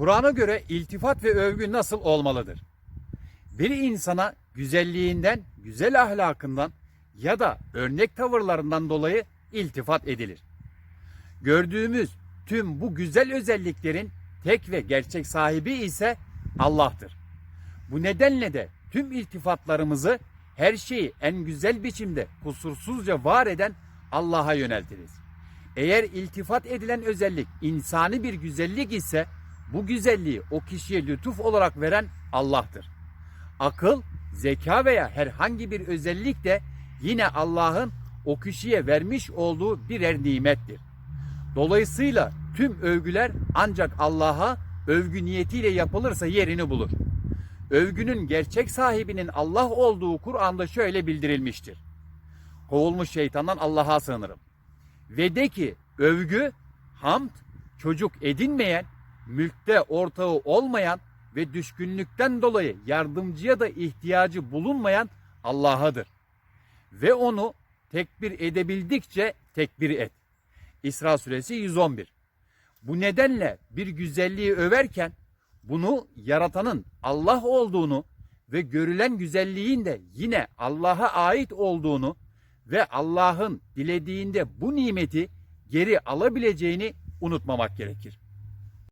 Kur'an'a göre iltifat ve övgü nasıl olmalıdır? Bir insana güzelliğinden, güzel ahlakından ya da örnek tavırlarından dolayı iltifat edilir. Gördüğümüz tüm bu güzel özelliklerin tek ve gerçek sahibi ise Allah'tır. Bu nedenle de tüm iltifatlarımızı her şeyi en güzel biçimde kusursuzca var eden Allah'a yöneltiriz. Eğer iltifat edilen özellik insani bir güzellik ise bu güzelliği o kişiye lütuf olarak veren Allah'tır. Akıl, zeka veya herhangi bir özellik de yine Allah'ın o kişiye vermiş olduğu birer nimettir. Dolayısıyla tüm övgüler ancak Allah'a övgü niyetiyle yapılırsa yerini bulur. Övgünün gerçek sahibinin Allah olduğu Kur'an'da şöyle bildirilmiştir. Kovulmuş şeytandan Allah'a sığınırım. Ve de ki övgü, hamd, çocuk edinmeyen, mülkte ortağı olmayan ve düşkünlükten dolayı yardımcıya da ihtiyacı bulunmayan Allah'adır. Ve onu tekbir edebildikçe tekbir et. İsra suresi 111. Bu nedenle bir güzelliği överken bunu yaratanın Allah olduğunu ve görülen güzelliğin de yine Allah'a ait olduğunu ve Allah'ın dilediğinde bu nimeti geri alabileceğini unutmamak gerekir.